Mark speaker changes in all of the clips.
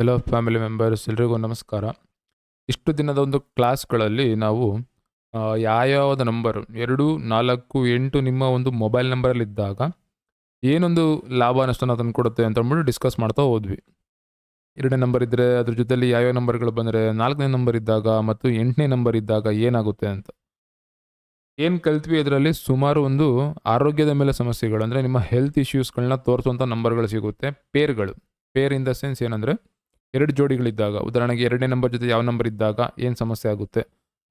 Speaker 1: Hello family members ಎಲ್ರಿಗೂ ನಮಸ್ಕಾರ. ಇಷ್ಟು ದಿನದ ಒಂದು ಕ್ಲಾಸ್ಗಳಲ್ಲಿ ನಾವು ಯಾವ್ಯಾವ ನಂಬರ್ ಎರಡು, ನಾಲ್ಕು, ಎಂಟು ನಿಮ್ಮ ಒಂದು ಮೊಬೈಲ್ ನಂಬರಲ್ಲಿದ್ದಾಗ ಏನೊಂದು ಲಾಭ ನಷ್ಟನ ತಂದುಕೊಡುತ್ತೆ ಅಂತ ಅಂದ್ಬಿಟ್ಟು ಡಿಸ್ಕಸ್ ಮಾಡ್ತಾ ಹೋದ್ವಿ. ಎರಡನೇ ನಂಬರ್ ಇದ್ದರೆ ಅದ್ರ ಜೊತೆಲಿ ಯಾವ್ಯಾವ ನಂಬರ್ಗಳು ಬಂದರೆ ನಾಲ್ಕನೇ ನಂಬರ್ ಇದ್ದಾಗ ಮತ್ತು ಎಂಟನೇ ನಂಬರ್ ಇದ್ದಾಗ ಏನಾಗುತ್ತೆ ಅಂತ. ಏನು ಕಲ್ತ್ವಿ ಅದರಲ್ಲಿ ಸುಮಾರು ಒಂದು ಆರೋಗ್ಯದ ಮೇಲೆ ಸಮಸ್ಯೆಗಳು, ಅಂದರೆ ನಿಮ್ಮ ಹೆಲ್ತ್ ಇಶ್ಯೂಸ್ಗಳನ್ನ ತೋರಿಸುವಂಥ ನಂಬರ್ಗಳು ಸಿಗುತ್ತೆ. ಪೇರ್ಗಳು. ಪೇರ್ ಇನ್ ದ ಸೆನ್ಸ್ ಏನಂದರೆ ಎರಡು ಜೋಡಿಗಳಿದ್ದಾಗ, ಉದಾಹರಣೆಗೆ ಎರಡನೇ ನಂಬರ್ ಜೊತೆ ಯಾವ ನಂಬರ್ ಇದ್ದಾಗ ಏನು ಸಮಸ್ಯೆ ಆಗುತ್ತೆ?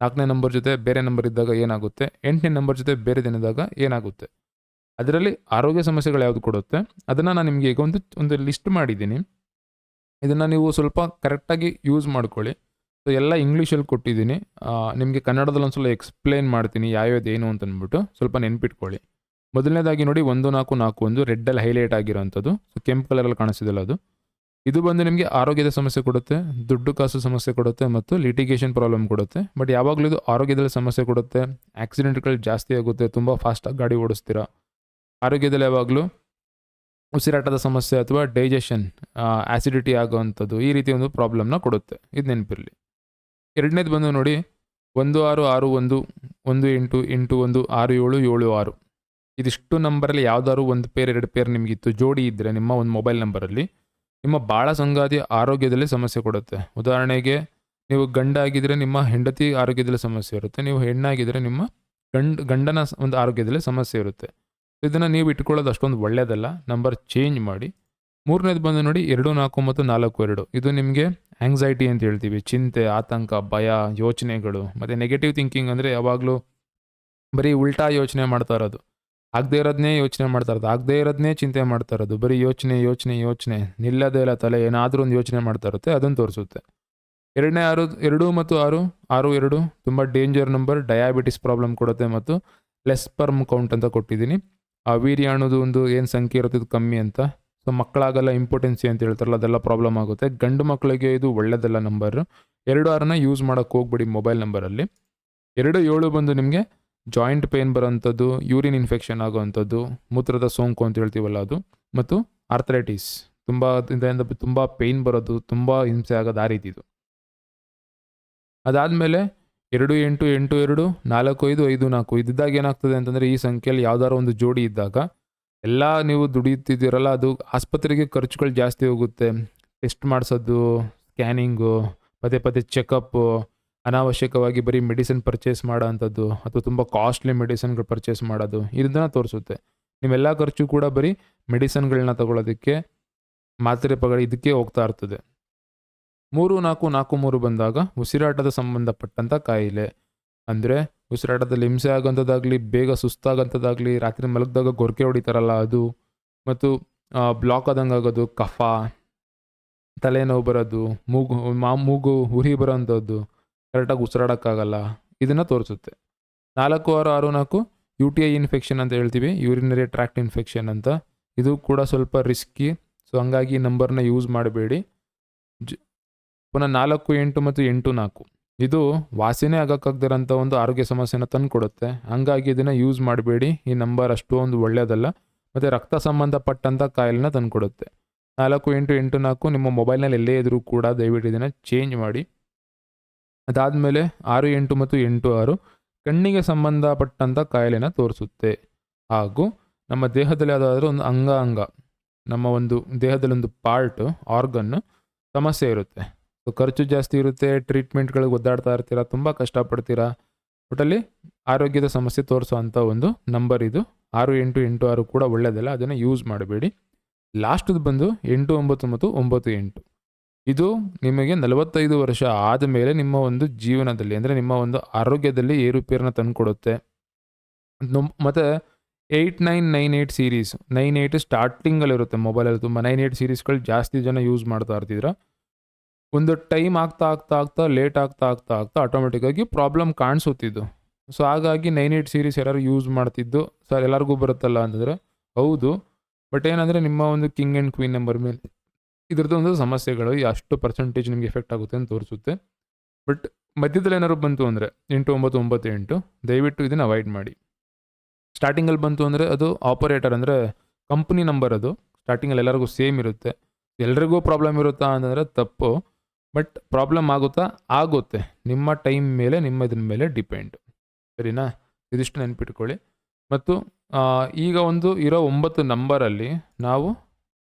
Speaker 1: ನಾಲ್ಕನೇ ನಂಬರ್ ಜೊತೆ ಬೇರೆ ನಂಬರ್ ಇದ್ದಾಗ ಏನಾಗುತ್ತೆ? ಎಂಟನೇ ನಂಬರ್ ಜೊತೆ ಬೇರೆ ದಿನದಾಗ ಏನಾಗುತ್ತೆ? ಅದರಲ್ಲಿ ಆರೋಗ್ಯ ಸಮಸ್ಯೆಗಳು ಯಾವುದು ಕೊಡುತ್ತೆ? ಅದನ್ನು ನಾನು ನಿಮಗೆ ಈಗ ಒಂದು ಒಂದು ಲಿಸ್ಟ್ ಮಾಡಿದ್ದೀನಿ. ಇದನ್ನು ನೀವು ಸ್ವಲ್ಪ ಕರೆಕ್ಟಾಗಿ ಯೂಸ್ ಮಾಡ್ಕೊಳ್ಳಿ. ಸೊ ಎಲ್ಲ ಇಂಗ್ಲೀಷಲ್ಲಿ ಕೊಟ್ಟಿದ್ದೀನಿ. ನಿಮಗೆ ಕನ್ನಡದಲ್ಲಿ ಒಂದು ಸ್ವಲ್ಪ ಎಕ್ಸ್ಪ್ಲೇನ್ ಮಾಡ್ತೀನಿ ಯಾವ್ಯಾವ್ದು ಏನು ಅಂತ ಸ್ವಲ್ಪ ನೆನ್ಪಿಟ್ಕೊಳ್ಳಿ. ಮೊದಲನೇದಾಗಿ ನೋಡಿ, ಒಂದು ನಾಲ್ಕು ನಾಲ್ಕು ಒಂದು ರೆಡ್ಡಲ್ಲಿ ಹೈಲೈಟ್ ಆಗಿರೋವಂಥದ್ದು ಸೊ ಕೆಂಪು ಕಲರಲ್ಲಿ ಕಾಣಿಸಿದಲ್ಲ ಅದು. ಇದು ಬಂದು ನಿಮಗೆ ಆರೋಗ್ಯದ ಸಮಸ್ಯೆ ಕೊಡುತ್ತೆ, ದುಡ್ಡು ಕಾಸು ಸಮಸ್ಯೆ ಕೊಡುತ್ತೆ ಮತ್ತು ಲಿಟಿಗೇಷನ್ ಪ್ರಾಬ್ಲಮ್ ಕೊಡುತ್ತೆ. ಬಟ್ ಯಾವಾಗಲೂ ಇದು ಆರೋಗ್ಯದಲ್ಲಿ ಸಮಸ್ಯೆ ಕೊಡುತ್ತೆ ಆಕ್ಸಿಡೆಂಟ್ಗಳು ಜಾಸ್ತಿ ಆಗುತ್ತೆ, ತುಂಬ ಫಾಸ್ಟಾಗಿ ಗಾಡಿ ಓಡಿಸ್ತೀರಾ. ಆರೋಗ್ಯದಲ್ಲಿ ಯಾವಾಗಲೂ ಉಸಿರಾಟದ ಸಮಸ್ಯೆ ಅಥವಾ ಡೈಜೆಷನ್ ಆ್ಯಸಿಡಿಟಿ ಆಗುವಂಥದ್ದು ಈ ರೀತಿ ಒಂದು ಪ್ರಾಬ್ಲಮ್ನ ಕೊಡುತ್ತೆ. ಇದು ನೆನಪಿರಲಿ. ಎರಡನೇದು ಬಂದು ನೋಡಿ, ಒಂದು ಆರು ಆರು ಒಂದು ಒಂದು ಎಂಟು ಎಂಟು ಒಂದು ಆರು ಏಳು ಏಳು ಆರು. ಇದಿಷ್ಟು ನಂಬರಲ್ಲಿ ಯಾವ್ದಾದ್ರು ಒಂದು ಪೇರ್ ಎರಡು ಪೇರ್ ನಿಮಗಿತ್ತು. ಜೋಡಿ ಇದ್ದರೆ ನಿಮ್ಮ ಒಂದು ಮೊಬೈಲ್ ನಂಬರಲ್ಲಿ ನಿಮ್ಮ ಬಾಳ ಸಂಗಾತಿ ಆರೋಗ್ಯದಲ್ಲಿ ಸಮಸ್ಯೆ ಕೊಡುತ್ತೆ. ಉದಾಹರಣೆಗೆ, ನೀವು ಗಂಡ ಆಗಿದ್ರೆ ನಿಮ್ಮ ಹೆಂಡತಿ ಆರೋಗ್ಯದಲ್ಲಿ ಸಮಸ್ಯೆ ಇರುತ್ತೆ. ನೀವು ಹೆಣ್ಣಾಗಿದ್ದರೆ ನಿಮ್ಮ ಗಂಡ, ಗಂಡನ ಒಂದು ಆರೋಗ್ಯದಲ್ಲಿ ಸಮಸ್ಯೆ ಇರುತ್ತೆ. ಇದನ್ನು ನೀವು ಇಟ್ಕೊಳ್ಳೋದು ಅಷ್ಟೊಂದು ಒಳ್ಳೆಯದಲ್ಲ ನಂಬರ್ ಚೇಂಜ್ ಮಾಡಿ. ಮೂರನೇದು ಬಂದು ನೋಡಿ, ಎರಡು, ನಾಲ್ಕು ಮತ್ತು ನಾಲ್ಕು, ಎರಡು. ಇದು ನಿಮಗೆ ಆಂಗ್ಸೈಟಿ ಅಂತ ಹೇಳ್ತೀವಿ. ಚಿಂತೆ, ಆತಂಕ, ಭಯ, ಯೋಚನೆಗಳು, ಮತ್ತು ನೆಗೆಟಿವ್ ಥಿಂಕಿಂಗ್ ಅಂದರೆ ಯಾವಾಗಲೂ ಬರೀ ಉಲ್ಟಾ ಯೋಚನೆ ಮಾಡ್ತಾ ಇರೋದು. ಆಗದೇ ಇರೋದನ್ನೇ ಯೋಚನೆ ಮಾಡ್ತಾ ಇರೋದು, ಆಗದೇ ಇರೋದನ್ನೇ ಚಿಂತೆ ಮಾಡ್ತಾ ಇರೋದು, ಬರೀ ಯೋಚನೆ ಯೋಚನೆ ಯೋಚನೆ, ನಿಲ್ಲದೇ ಇಲ್ಲ ತಲೆ, ಏನಾದರೂ ಒಂದು ಯೋಚನೆ ಮಾಡ್ತಾ ಇರುತ್ತೆ, ಅದನ್ನು ತೋರಿಸುತ್ತೆ. ಎರಡನೇ ಆರು, ಎರಡು ಮತ್ತು ಆರು ಆರು, ಎರಡು, ತುಂಬ ಡೇಂಜರ್ ನಂಬರ್, ಡಯಾಬಿಟಿಸ್ ಪ್ರಾಬ್ಲಮ್ ಕೊಡುತ್ತೆ ಮತ್ತು ಲೆಸ್ ಪರ್ಮ್ ಕೌಂಟ್ ಅಂತ ಕೊಟ್ಟಿದ್ದೀನಿ. ಆ ವೀರ್ಯ ಅನ್ನೋದು ಒಂದು ಏನು ಸಂಖ್ಯೆ ಇರುತ್ತೆ ಕಮ್ಮಿ ಅಂತ. ಸೊ ಮಕ್ಕಳಾಗಲ್ಲ ಇಂಪಾರ್ಟೆನ್ಸಿ ಅಂತ ಹೇಳ್ತಾರಲ್ಲ, ಅದೆಲ್ಲ ಪ್ರಾಬ್ಲಮ್ ಆಗುತ್ತೆ. ಗಂಡು ಮಕ್ಕಳಿಗೆ ಇದು ಒಳ್ಳೆಯದಲ್ಲ ನಂಬರ್ ಎರಡು ಆರನ್ನ ಯೂಸ್ ಮಾಡೋಕ್ಕೆ ಹೋಗ್ಬಿಡಿ ಮೊಬೈಲ್ ನಂಬರಲ್ಲಿ ಎರಡು ಏಳು ಬಂದು ನಿಮಗೆ ಜಾಯಿಂಟ್ ಪೇನ್ ಬರೋಂಥದ್ದು, ಯೂರಿನ್ ಇನ್ಫೆಕ್ಷನ್ ಆಗೋವಂಥದ್ದು ಮೂತ್ರದ ಸೋಂಕು ಅಂತ ಹೇಳ್ತೀವಲ್ಲ ಅದು, ಮತ್ತು ಆರ್ಥರೈಟಿಸ್. ತುಂಬ ಇದರಿಂದ ತುಂಬ ಪೇಯ್ನ್ ಬರೋದು, ತುಂಬ ಹಿಂಸೆ ಆಗೋದು ಆ ರೀತಿ ಇದು. ಅದಾದಮೇಲೆ ಎರಡು ಎಂಟು ಎಂಟು ಎರಡು, ನಾಲ್ಕು ಐದು ಐದು ನಾಲ್ಕು ಇದ್ದಿದ್ದಾಗ ಏನಾಗ್ತದೆ ಅಂತಂದರೆ ಈ ಸಂಖ್ಯೆಯಲ್ಲಿ ಯಾವ್ದಾದ್ರು ಒಂದು ಜೋಡಿ ಇದ್ದಾಗ, ಎಲ್ಲ ನೀವು ದುಡಿಯುತ್ತಿದ್ದೀರಲ್ಲ, ಅದು ಆಸ್ಪತ್ರೆಗೆ ಖರ್ಚುಗಳು ಜಾಸ್ತಿ ಹೋಗುತ್ತೆ. ಟೆಸ್ಟ್ ಮಾಡಿಸೋದು, ಸ್ಕ್ಯಾನಿಂಗು, ಪದೇ ಪದೇ ಚೆಕಪ್ಪು ಅನಾವಶ್ಯಕವಾಗಿ ಬರೀ ಮೆಡಿಸಿನ್ ಪರ್ಚೇಸ್ ಮಾಡೋ ಅಂಥದ್ದು ಅಥವಾ ತುಂಬ ಕಾಸ್ಟ್ಲಿ ಮೆಡಿಸಿನ್ಗಳು ಪರ್ಚೇಸ್ ಮಾಡೋದು, ಇದನ್ನ ತೋರಿಸುತ್ತೆ. ನಿಮ್ಮೆಲ್ಲ ಖರ್ಚು ಕೂಡ ಬರೀ ಮೆಡಿಸನ್ಗಳನ್ನ ತಗೊಳ್ಳೋದಕ್ಕೆ ಮಾತ್ರೆ ಪಗಡಿ ಇದಕ್ಕೆ ಹೋಗ್ತಾ ಇರ್ತದೆ. ಮೂರು ನಾಲ್ಕು ನಾಲ್ಕು ಮೂರು ಬಂದಾಗ ಉಸಿರಾಟದ ಸಂಬಂಧಪಟ್ಟಂಥ ಕಾಯಿಲೆ. ಅಂದರೆ ಉಸಿರಾಟದಲ್ಲಿ ಹಿಂಸೆ ಆಗೋಂಥದ್ದಾಗಲಿ ಬೇಗ ಸುಸ್ತಾಗೋಂಥದ್ದಾಗಲಿ ರಾತ್ರಿ ಮಲಗಿದಾಗ ಗೊರಕೆ ಹೊಡಿತಾರಲ್ಲ ಅದು, ಮತ್ತು ಬ್ಲಾಕ್ ಆದಂಗೆ ಆಗೋದು, ಕಫ, ತಲೆನೋವು ಬರೋದು, ಮೂಗು, ಮಾ, ಮೂಗು ಉರಿ ಬರೋಂಥದ್ದು ಕರೆಕ್ಟಾಗಿ ಉಸಿರಾಡೋಕ್ಕಾಗಲ್ಲ. ಇದನ್ನು ತೋರಿಸುತ್ತೆ. ನಾಲ್ಕು, ಆರು ಆರು, ನಾಲ್ಕು ಯು ಟಿ ಐ ಇನ್ಫೆಕ್ಷನ್ ಅಂತ ಹೇಳ್ತೀವಿ. ಯೂರಿನರಿ ಟ್ರ್ಯಾಕ್ಟ್ ಇನ್ಫೆಕ್ಷನ್ ಅಂತ. ಇದು ಕೂಡ ಸ್ವಲ್ಪ ರಿಸ್ಕಿ ಸೊ ಹಂಗಾಗಿ ಈ ನಂಬರ್ನ ಯೂಸ್ ಮಾಡಬೇಡಿ. ಜ, ಪುನಃ ನಾಲ್ಕು, ಎಂಟು ಮತ್ತು ಎಂಟು, ನಾಲ್ಕು. ಇದು ವಾಸಿನೇ ಆಗೋಕ್ಕಾಗ್ದಿರೋಂಥ ಒಂದು ಆರೋಗ್ಯ ಸಮಸ್ಯೆನ ತಂದುಕೊಡುತ್ತೆ. ಹಂಗಾಗಿ ಇದನ್ನು ಯೂಸ್ ಮಾಡಬೇಡಿ. ಈ ನಂಬರ್ ಅಷ್ಟೊಂದು ಒಳ್ಳೆಯದಲ್ಲ. ಮತ್ತು ರಕ್ತ ಸಂಬಂಧಪಟ್ಟಂಥ ಕಾಯಿಲೆನ ತಂದುಕೊಡುತ್ತೆ. ನಾಲ್ಕು, ಎಂಟು ಎಂಟು, ನಾಲ್ಕು ನಿಮ್ಮ ಮೊಬೈಲ್ನಲ್ಲಿ ಎಲ್ಲೇ ಇದ್ರೂ ಕೂಡ ದಯವಿಟ್ಟು ಇದನ್ನು ಚೇಂಜ್ ಮಾಡಿ. ಅದಾದಮೇಲೆ ಆರು, ಎಂಟು ಮತ್ತು ಎಂಟು, ಆರು ಕಣ್ಣಿಗೆ ಸಂಬಂಧಪಟ್ಟಂಥ ಕಾಯಿಲೆನ ತೋರಿಸುತ್ತೆ. ಹಾಗೂ ನಮ್ಮ ದೇಹದಲ್ಲಿ ಯಾವುದಾದ್ರೂ ಒಂದು ಅಂಗ ಅಂಗ ನಮ್ಮ ಒಂದು ದೇಹದಲ್ಲಿ ಒಂದು ಪಾರ್ಟ್ ಆರ್ಗನ್ನು ಸಮಸ್ಯೆ ಇರುತ್ತೆ. ಸೊ ಖರ್ಚು ಜಾಸ್ತಿ ಇರುತ್ತೆ ಟ್ರೀಟ್ಮೆಂಟ್ಗಳಿಗೆ ಒದ್ದಾಡ್ತಾ ಇರ್ತೀರಾ, ತುಂಬ ಕಷ್ಟಪಡ್ತೀರಾ, ಒಟ್ಟಲ್ಲಿ ಆರೋಗ್ಯದ ಸಮಸ್ಯೆ ತೋರಿಸುವಂಥ ಒಂದು ನಂಬರ್ ಇದು. ಆರು, ಎಂಟು ಎಂಟು, ಆರು ಕೂಡ ಒಳ್ಳೆಯದಲ್ಲ ಅದನ್ನು ಯೂಸ್ ಮಾಡಬೇಡಿ. ಲಾಸ್ಟದು ಬಂದು ಎಂಟು, ಒಂಬತ್ತು ಮತ್ತು ಒಂಬತ್ತು, ಎಂಟು. ಇದು ನಿಮಗೆ ನಲವತ್ತೈದು ವರ್ಷ ಆದ ಮೇಲೆ ನಿಮ್ಮ ಒಂದು ಜೀವನದಲ್ಲಿ, ಅಂದರೆ ನಿಮ್ಮ ಒಂದು ಆರೋಗ್ಯದಲ್ಲಿ ಏರುಪೇರನ್ನ ತಂದುಕೊಡುತ್ತೆ. ಮತ್ತು eight nine nine eight series nine eight ಸ್ಟಾರ್ಟಿಂಗಲ್ಲಿರುತ್ತೆ ಮೊಬೈಲಲ್ಲಿ ತುಂಬ. ನೈನ್ ಏಯ್ಟ್ ಸೀರೀಸ್ಗಳು ಜಾಸ್ತಿ ಜನ ಯೂಸ್ ಮಾಡ್ತಾ ಇರ್ತಿದ್ರ. ಒಂದು ಟೈಮ್ ಆಗ್ತಾ ಆಗ್ತಾ ಆಗ್ತಾ ಲೇಟ್ ಆಗ್ತಾ ಆಗ್ತಾ ಆಗ್ತಾ ಆಟೋಮೆಟಿಕ್ಕಾಗಿ ಪ್ರಾಬ್ಲಮ್ ಕಾಣಿಸುತ್ತಿದ್ದು ಸೊ ಹಾಗಾಗಿ ನೈನ್ ಏಯ್ಟ್ ಸೀರೀಸ್ ಎಲ್ಲರೂ ಯೂಸ್ ಮಾಡ್ತಿದ್ದು, ಸರ್ ಎಲ್ಲರಿಗೂ ಬರುತ್ತಲ್ಲ ಅಂತಂದರೆ, ಹೌದು. ಬಟ್ ಏನಂದರೆ ನಿಮ್ಮ ಒಂದು ಕಿಂಗ್ ಆ್ಯಂಡ್ ಕ್ವೀನ್ ನಂಬರ್ ಮೇಲೆ ಇದ್ರದ್ದು ಒಂದು ಸಮಸ್ಯೆಗಳು ಅಷ್ಟು ಪರ್ಸೆಂಟೇಜ್ ನಿಮಗೆ ಎಫೆಕ್ಟ್ ಆಗುತ್ತೆ ಅಂತ ತೋರಿಸುತ್ತೆ. ಬಟ್ ಮಧ್ಯದಲ್ಲಿ ಏನಾದ್ರು ಬಂತು ಅಂದರೆ ಎಂಟು, ಒಂಬತ್ತು ಒಂಬತ್ತು, ಎಂಟು, ದಯವಿಟ್ಟು ಇದನ್ನು ಅವಾಯ್ಡ್ ಮಾಡಿ. ಸ್ಟಾರ್ಟಿಂಗಲ್ಲಿ ಬಂತು ಅಂದರೆ ಅದು ಆಪರೇಟರ್ ಅಂದರೆ ಕಂಪ್ನಿ ನಂಬರ್ ಅದು. ಸ್ಟಾರ್ಟಿಂಗಲ್ಲಿ ಎಲ್ಲರಿಗೂ ಸೇಮ್ ಇರುತ್ತೆ. ಎಲ್ರಿಗೂ ಪ್ರಾಬ್ಲಮ್ ಇರುತ್ತಾ ಅಂತಂದರೆ ತಪ್ಪು. ಬಟ್ ಪ್ರಾಬ್ಲಮ್ ಆಗುತ್ತಾ? ಆಗುತ್ತೆ. ನಿಮ್ಮ ಟೈಮ್ ಮೇಲೆ, ನಿಮ್ಮ ಇದ್ರ ಮೇಲೆ ಡಿಪೆಂಡ್ ಸರಿನಾ? ಇದಿಷ್ಟು ನೆನಪಿಟ್ಕೊಳ್ಳಿ. ಮತ್ತು ಈಗ ಒಂದು ಇರೋ ಒಂಬತ್ತು ನಂಬರಲ್ಲಿ ನಾವು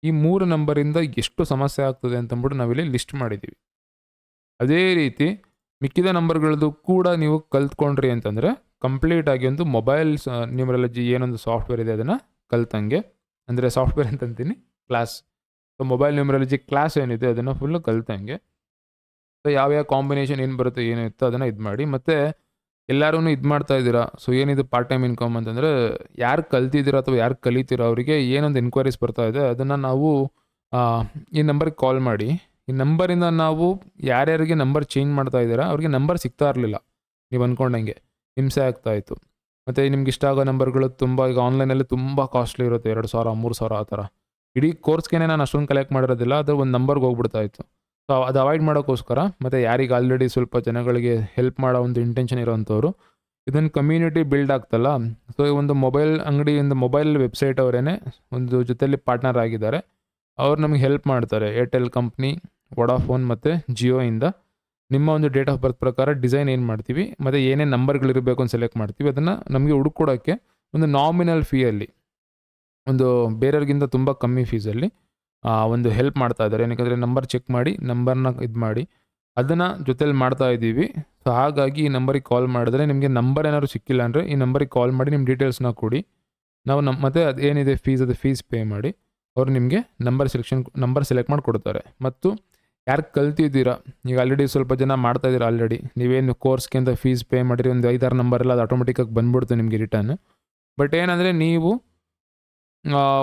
Speaker 1: ಈ ಮೂರು ನಂಬರಿಂದ ಎಷ್ಟು ಸಮಸ್ಯೆ ಆಗ್ತದೆ ಅಂತಂದ್ಬಿಟ್ಟು ನಾವಿಲ್ಲಿ ಲಿಸ್ಟ್ ಮಾಡಿದ್ದೀವಿ. ಅದೇ ರೀತಿ ಮಿಕ್ಕಿದ ನಂಬರ್ಗಳದ್ದು ಕೂಡ ನೀವು ಕಲ್ತ್ಕೊಂಡ್ರಿ ಅಂತಂದರೆ ಕಂಪ್ಲೀಟ್ ಆಗಿ ಒಂದು ಮೊಬೈಲ್ ನ್ಯೂಮರಾಲಜಿ ಏನೊಂದು ಸಾಫ್ಟ್ವೇರ್ ಇದೆ ಅದನ್ನು ಕಲ್ತಂಗೆ. ಅಂದರೆ software ಅಂತಂತೀನಿ class so mobile numerology class ಏನಿದೆ ಅದನ್ನು ಫುಲ್ಲು ಕಲ್ತಂಗೆ. ಸೊ ಯಾವ್ಯಾವ ಕಾಂಬಿನೇಷನ್ ಏನು ಬರುತ್ತೆ, ಏನು ಇತ್ತು ಅದನ್ನು ಇದು ಮಾಡಿ ಮತ್ತು ಎಲ್ಲರೂ ಇದು ಮಾಡ್ತಾ ಇದ್ದೀರಾ? ಸೊ ಏನಿದು ಪಾರ್ಟ್ ಟೈಮ್ ಇನ್ಕಮ್ ಅಂತಂದರೆ, ಯಾರು ಕಲ್ತಿದ್ದೀರಾ ಅಥವಾ ಯಾರು ಕಲಿತೀರೋ ಅವರಿಗೆ ಏನೊಂದು ಎನ್ಕ್ವೈರೀಸ್ ಬರ್ತಾ ಇದೆ, ಅದನ್ನು ನಾವು ಈ ನಂಬರ್ಗೆ ಕಾಲ್ ಮಾಡಿ. ಈ ನಂಬರಿಂದ ನಾವು ಯಾರ್ಯಾರಿಗೆ ನಂಬರ್ ಚೇಂಜ್ ಮಾಡ್ತಾ ಇದ್ದೀರಾ, ಅವ್ರಿಗೆ ನಂಬರ್ ಸಿಗ್ತಾ ಇರಲಿಲ್ಲ. ನೀವು ಅಂದ್ಕೊಂಡಂಗೆ ಹಿಂಸೆ ಆಗ್ತಾ ಇತ್ತು. ಮತ್ತು ನಿಮ್ಗೆ ಇಷ್ಟ ಆಗೋ ನಂಬರ್ಗಳು ತುಂಬ, ಈಗ ಆನ್ಲೈನಲ್ಲಿ ತುಂಬ ಕಾಸ್ಟ್ಲಿ ಇರುತ್ತೆ, ಎರಡು ಸಾವಿರ, ಮೂರು ಸಾವಿರ ಆ ಥರ. ಇಡೀ ಕೋರ್ಸ್ಗೆ ನಾನು ಅಷ್ಟೊಂದು ಕಲೆಕ್ಟ್ ಮಾಡಿರೋದಿಲ್ಲ ಅದು ಒಂದು ನಂಬರ್ಗೆ ಹೋಗ್ಬಿಡ್ತಾ ಇತ್ತು. ಸೊ ಅದು ಅವಾಯ್ಡ್ ಮಾಡೋಕ್ಕೋಸ್ಕರ ಮತ್ತು ಯಾರಿಗೆ ಆಲ್ರೆಡಿ ಸ್ವಲ್ಪ ಜನಗಳಿಗೆ ಹೆಲ್ಪ್ ಮಾಡೋ ಒಂದು ಇಂಟೆನ್ಷನ್ ಇರೋವಂಥವ್ರು ಇದನ್ನು ಕಮ್ಯುನಿಟಿ ಬಿಲ್ಡ್ ಆಗ್ತಲ್ಲ. ಸೊ ಈ ಒಂದು ಮೊಬೈಲ್ ಅಂಗಡಿಯಿಂದ ಮೊಬೈಲ್ ವೆಬ್ಸೈಟ್ ಅವರೇನೆ ಒಂದು ಜೊತೆಯಲ್ಲಿ ಪಾರ್ಟ್ನರ್ ಆಗಿದ್ದಾರೆ. ಅವ್ರು ನಮಗೆ ಹೆಲ್ಪ್ ಮಾಡ್ತಾರೆ. ಏರ್ಟೆಲ್ ಕಂಪ್ನಿ ವೊಡಾಫೋನ್ ಮತ್ತು ಜಿಯೋಯಿಂದ ನಿಮ್ಮ ಒಂದು ಡೇಟ್ ಆಫ್ ಬರ್ತ್ ಪ್ರಕಾರ ಡಿಸೈನ್ ಏನು ಮಾಡ್ತೀವಿ, ಮತ್ತು ಏನೇನು ನಂಬರ್ಗಳಿರಬೇಕು ಅಂತ ಸೆಲೆಕ್ಟ್ ಮಾಡ್ತೀವಿ. ಅದನ್ನು ನಮಗೆ ಹುಡುಕೊಡೋಕ್ಕೆ ಒಂದು ನಾಮಿನಲ್ ಫೀಯಲ್ಲಿ ಒಂದು ಬೇರೆಯವ್ರಿಗಿಂತ ತುಂಬ ಕಮ್ಮಿ ಫೀಸಲ್ಲಿ ಒಂದು ಹೆಲ್ಪ್ ಮಾಡ್ತಾ ಇದ್ದಾರೆ. ಏನಕ್ಕೆ ನಂಬರ್ ಚೆಕ್ ಮಾಡಿ ನಂಬರ್ನ ಇದು ಮಾಡಿ, ಅದನ್ನು ಜೊತೆಲಿ ಮಾಡ್ತಾ ಇದ್ದೀವಿ. ಸೊ ಹಾಗಾಗಿ ಈ ನಂಬರಿಗೆ ಕಾಲ್ ಮಾಡಿದ್ರೆ ನಿಮಗೆ ನಂಬರ್ ಏನಾದ್ರು ಸಿಕ್ಕಿಲ್ಲ ಅಂದರೆ ಈ ನಂಬರಿಗೆ ಕಾಲ್ ಮಾಡಿ ನಿಮ್ಮ ಡೀಟೇಲ್ಸ್ನ ಕೊಡಿ. ನಾವು ನಮ್ಮ ಮತ್ತೆ ಅದು ಏನಿದೆ ಫೀಸ್ ಅದು ಫೀಸ್ ಪೇ ಮಾಡಿ, ಅವರು ನಿಮಗೆ ನಂಬರ್ ಸೆಲೆಕ್ಷನ್ ನಂಬರ್ ಸೆಲೆಕ್ಟ್ ಮಾಡಿ ಕೊಡ್ತಾರೆ. ಮತ್ತು ಯಾರು ಕಲ್ತಿದ್ದೀರಾ, ಈಗ ಆಲ್ರೆಡಿ ಸ್ವಲ್ಪ ಜನ ಮಾಡ್ತಾ ಇದ್ದೀರಾ ಆಲ್ರೆಡಿ ನೀವೇನು ಕೋರ್ಸ್ಗೆ ಅಂತ ಫೀಸ್ ಪೇ ಮಾಡಿರಿ ಒಂದು ಐದಾರು ನಂಬರ್ ಎಲ್ಲ ಅದು ಆಟೋಮೆಟಿಕ್ಕಾಗಿ ಬಂದ್ಬಿಡ್ತು ನಿಮಗೆ ರಿಟರ್ನ್ ಬಟ್ ಏನಂದರೆ ನೀವು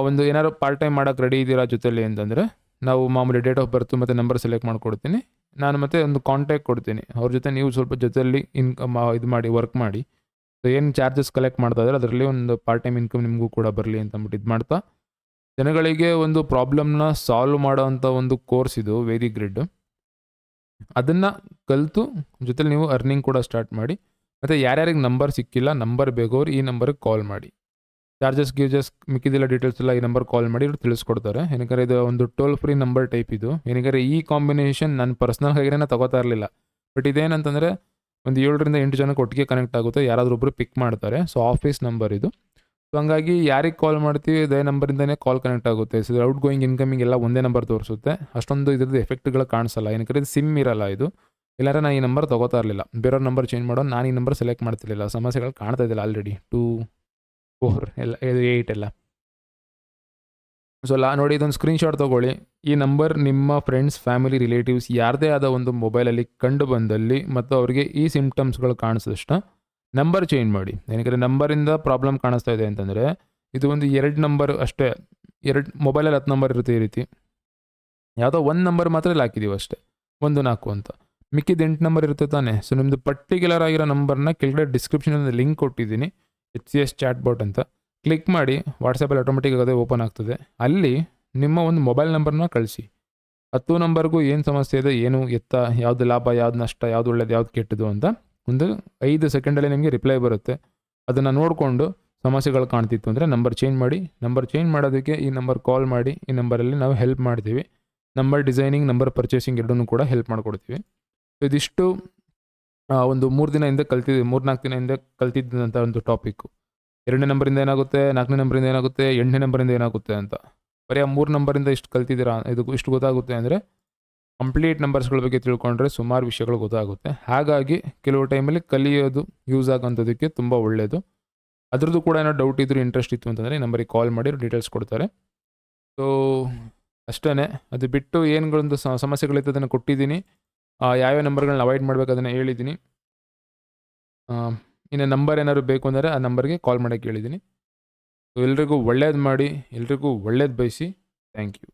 Speaker 1: ಒಂದು ಏನಾದ್ರು ಪಾರ್ಟ್ ಟೈಮ್ ಮಾಡೋಕ್ಕೆ ರೆಡಿ ಇದ್ದೀರಾ ಜೊತೆಲಿ ಅಂತಂದರೆ, ನಾವು ಮಾಮೂಲಿ ಡೇಟ್ ಆಫ್ ಬರ್ತು ಮತ್ತು ನಂಬರ್ ಸೆಲೆಕ್ಟ್ ಮಾಡಿಕೊಡ್ತೀನಿ. ನಾನು ಮತ್ತೆ ಒಂದು ಕಾಂಟ್ಯಾಕ್ಟ್ ಕೊಡ್ತೀನಿ. ಅವ್ರ ಜೊತೆ ನೀವು ಸ್ವಲ್ಪ ಜೊತೆಯಲ್ಲಿ ಇನ್ಕಮ್ ಇದು ಮಾಡಿ ವರ್ಕ್ ಮಾಡಿ. ಏನು ಚಾರ್ಜಸ್ ಕಲೆಕ್ಟ್ ಮಾಡ್ತಾ ಇದ್ದಾರೆ, ಅದರಲ್ಲಿ ಒಂದು ಪಾರ್ಟ್ ಟೈಮ್ ಇನ್ಕಮ್ ನಿಮಗೂ ಕೂಡ ಬರಲಿ ಅಂತ ಅಂದ್ಬಿಟ್ಟು ಇದು ಮಾಡ್ತಾ. ಜನಗಳಿಗೆ ಒಂದು ಪ್ರಾಬ್ಲಮ್ನ ಸಾಲ್ವ್ ಮಾಡೋವಂಥ ಒಂದು ಕೋರ್ಸ್ ಇದು ವೆರಿ ಗ್ರಿಡ್ ಅದನ್ನು ಕಲಿತು, ಜೊತೆಲಿ ನೀವು ಅರ್ನಿಂಗ್ ಕೂಡ ಸ್ಟಾರ್ಟ್ ಮಾಡಿ. ಮತ್ತು ಯಾರ್ಯಾರಿಗೆ ನಂಬರ್ ಸಿಕ್ಕಿಲ್ಲ ನಂಬರ್ ಬೇಕೋರು ಈ ನಂಬರ್ಗೆ ಕಾಲ್ ಮಾಡಿ. ಚಾರ್ಜಸ್ ಗೀರ್ಜಸ್ ಮಿಕ್ಕಿದೆಲ್ಲ ಡೀಟೇಲ್ಸ್ ಎಲ್ಲ ಈ ನಂಬರ್ ಕಾಲ್ ಮಾಡಿ ಇವರು ತಿಳಿಸ್ಕೊಡ್ತಾರೆ. ಏನಕ್ಕೆ ಇದು ಒಂದು ಟೋಲ್ ಫ್ರೀ ನಂಬರ್ ಟೈಪ್ ಇದು. ಏನಕ್ಕೆ ಈ ಕಾಂಬಿನೇಷನ್ ನಾನು ಪರ್ಸ್ನಲ್ ನಾನು ತಗೋತಾ ಇರಲಿಲ್ಲ. ಬಟ್ ಇದೇನಂತಂದರೆ ಒಂದು ಏಳರಿಂದ ಎಂಟು ಜನಕ್ಕೆ ಒಟ್ಟಿಗೆ ಕನೆಕ್ಟ್ ಆಗುತ್ತೆ. ಯಾರಾದರೂ ಒಬ್ಬರು ಪಿಕ್ ಮಾಡ್ತಾರೆ. ಸೊ ಆಫೀಸ್ ನಂಬರ್ ಇದು. ಸೊ ಹಂಗಾಗಿ ಯಾರಿಗೆ ಕಾಲ್ ಮಾಡ್ತೀವಿ ಅದೇ ನಂಬರಿಂದನೇ ಕಾಲ್ ಕನೆಕ್ಟ್ ಆಗುತ್ತೆ. ಸೊ ಔಟ್ ಗೋಯಿಂಗ್ ಇನ್ಕಮಿಂಗ್ ಎಲ್ಲ ಒಂದೇ ನಂಬರ್ ತೋರಿಸುತ್ತೆ. ಅಷ್ಟೊಂದು ಇದ್ರದ್ದು ಎಫೆಕ್ಟ್ಗಳು ಕಾಣಿಸಲ್ಲ. ಏನಕ್ಕೆ ಇದು ಸಿಮ್ ಇರಲ್ಲ ಇದು. ಇಲ್ಲಾಂದ್ರೆ ನಾನು ಈ ನಂಬರ್ ತಗೋತಾ ಇರಲಿಲ್ಲ. ಬೇರೆಯವ್ರ ನಂಬರ್ ಚೇಂಜ್ ಮಾಡೋ ನಾನು ಈ ನಂಬರ್ ಸೆಲೆಕ್ಟ್ ಮಾಡ್ತಿರ್ಲಿಲ್ಲ. ಸಮಸ್ಯೆಗಳು ಕಾಣ್ತಾ ಇದ್ದಿಲ್ಲ ಆಲ್ರೆಡಿ ಟೂ ಫೋರ್ ಎಲ್ಲ ಏಯ್ಟ್ ಎಲ್ಲ. ಸೊ ಲಾ, ನೋಡಿ, ಇದೊಂದು ಸ್ಕ್ರೀನ್ಶಾಟ್ ತೊಗೊಳ್ಳಿ. ಈ ನಂಬರ್ ನಿಮ್ಮ ಫ್ರೆಂಡ್ಸ್ ಫ್ಯಾಮಿಲಿ ರಿಲೇಟಿವ್ಸ್ ಯಾರದೇ ಆದ ಒಂದು ಮೊಬೈಲಲ್ಲಿ ಕಂಡು ಬಂದಲ್ಲಿ ಮತ್ತು ಅವರಿಗೆ ಈ ಸಿಂಪ್ಟಮ್ಸ್ಗಳು ಕಾಣಿಸಿದಷ್ಟ ನಂಬರ್ ಚೇಂಜ್ ಮಾಡಿ. ಏನಕ್ಕೆ ನಂಬರಿಂದ ಪ್ರಾಬ್ಲಮ್ ಕಾಣಿಸ್ತಾ ಇದೆ ಅಂತಂದರೆ, ಇದು ಒಂದು ಎರಡು ನಂಬರ್ ಅಷ್ಟೇ. ಎರಡು ಮೊಬೈಲಲ್ಲಿ ಹತ್ತು ನಂಬರ್ ಇರುತ್ತೆ ಈ ರೀತಿ. ಯಾವುದೋ ಒಂದು ನಂಬರ್ ಮಾತ್ರ ಇಲ್ಲಿ ಹಾಕಿದ್ದೀವಿ ಅಷ್ಟೇ. ಒಂದು, ನಾಲ್ಕು ಅಂತ. ಮಿಕ್ಕಿದ ಎಂಟು ನಂಬರ್ ಇರುತ್ತೆ ತಾನೇ. ಸೊ ನಿಮ್ಮದು ಪರ್ಟಿಕ್ಯುಲರ್ ಆಗಿರೋ ನಂಬರ್ನ ಕೆಳಗಡೆ ಡಿಸ್ಕ್ರಿಪ್ಷನಲ್ಲಿ ಲಿಂಕ್ ಕೊಟ್ಟಿದ್ದೀನಿ. H C S chatbot ಅಂತ ಕ್ಲಿಕ್ ಮಾಡಿ ವಾಟ್ಸಪ್ಪಲ್ಲಿ ಆಟೋಮೆಟಿಕ್ ಅದೇ ಓಪನ್ ಆಗ್ತದೆ. ಅಲ್ಲಿ ನಿಮ್ಮ ಒಂದು ಮೊಬೈಲ್ ನಂಬರ್ನ ಕಳಿಸಿ. ಹತ್ತು ನಂಬರ್ಗೂ ಏನು ಸಮಸ್ಯೆ ಇದೆ, ಏನು ಎತ್ತ, ಯಾವುದು ಲಾಭ, ಯಾವ್ದು ನಷ್ಟ, ಯಾವ್ದು ಒಳ್ಳೇದು, ಯಾವ್ದು ಕೆಟ್ಟದು ಅಂತ ಒಂದು ಐದು ಸೆಕೆಂಡಲ್ಲಿ ನಿಮಗೆ ರಿಪ್ಲೈ ಬರುತ್ತೆ. ಅದನ್ನು ನೋಡಿಕೊಂಡು ಸಮಸ್ಯೆಗಳು ಕಾಣ್ತಿತ್ತು ಅಂದರೆ ನಂಬರ್ ಚೇಂಜ್ ಮಾಡಿ ನಂಬರ್ ಚೇಂಜ್ ಮಾಡೋದಕ್ಕೆ ಈ ನಂಬರ್ ಕಾಲ್ ಮಾಡಿ, ಈ ನಂಬರಲ್ಲಿ ನಾವು ಹೆಲ್ಪ್ ಮಾಡ್ತೀವಿ. ನಂಬರ್ ಡಿಸೈನಿಂಗ್ ನಂಬರ್ ಪರ್ಚೇಸಿಂಗ್ ಎರಡನ್ನೂ ಕೂಡ ಹೆಲ್ಪ್ ಮಾಡಿಕೊಡ್ತೀವಿ. ಇದಿಷ್ಟು ಒಂದು ಮೂರು ದಿನ ಹಿಂದೆ ಕಲ್ತಿದ್ದೆ, ಮೂರು ನಾಲ್ಕು ದಿನ ಹಿಂದೆ ಕಲ್ತಿದ್ದಂಥ ಒಂದು ಟಾಪಿಕ್ಕು ಎರಡನೇ ನಂಬರಿಂದ ಏನಾಗುತ್ತೆ, ನಾಲ್ಕನೇ ನಂಬರಿಂದ ಏನಾಗುತ್ತೆ, ಎಂಟನೇ ನಂಬರಿಂದ ಏನಾಗುತ್ತೆ ಅಂತ. ಬರೀ ಆ ಮೂರು ನಂಬರಿಂದ ಇಷ್ಟು ಕಲ್ತಿದ್ದೀರಾ, ಇದು ಇಷ್ಟು ಗೊತ್ತಾಗುತ್ತೆ ಅಂದರೆ ಕಂಪ್ಲೀಟ್ ನಂಬರ್ಸ್ಗಳ ಬಗ್ಗೆ ತಿಳ್ಕೊಂಡ್ರೆ ಸುಮಾರು ವಿಷಯಗಳು ಗೊತ್ತಾಗುತ್ತೆ. ಹಾಗಾಗಿ ಕೆಲವು ಟೈಮಲ್ಲಿ ಕಲಿಯೋದು ಯೂಸ್ ಆಗೋಂಥದ್ದಕ್ಕೆ ತುಂಬ ಒಳ್ಳೆಯದು ಅದ್ರದ್ದು ಕೂಡ ಏನೋ ಡೌಟ್ ಇದ್ದರೂ ಇಂಟ್ರೆಸ್ಟ್ ಇತ್ತು ಅಂತಂದರೆ ಈ ನಂಬರಿಗೆ ಕಾಲ್ ಮಾಡಿ ಡೀಟೇಲ್ಸ್ ಕೊಡ್ತಾರೆ. ಸೊ ಅಷ್ಟೇ ಅದು ಬಿಟ್ಟು ಏನುಗಳೊಂದು ಸಮಸ್ಯೆಗಳಿತ್ತು ಅದನ್ನು ಕೊಟ್ಟಿದ್ದೀನಿ. ಯಾವ್ಯಾವ ನಂಬರ್ಗಳನ್ನ ಅವಾಯ್ಡ್ ಮಾಡಬೇಕು ಅದನ್ನು ಹೇಳಿದ್ದೀನಿ. ಇನ್ನು ನಂಬರ್ ಏನಾದ್ರು ಬೇಕು ಅಂದರೆ ಆ ನಂಬರ್ಗೆ ಕಾಲ್ ಮಾಡೋಕ್ಕೆ ಹೇಳಿದ್ದೀನಿ. ಎಲ್ರಿಗೂ ಒಳ್ಳೇದು ಮಾಡಿ, ಎಲ್ರಿಗೂ ಒಳ್ಳೇದು ಬಯಸಿ. Thank you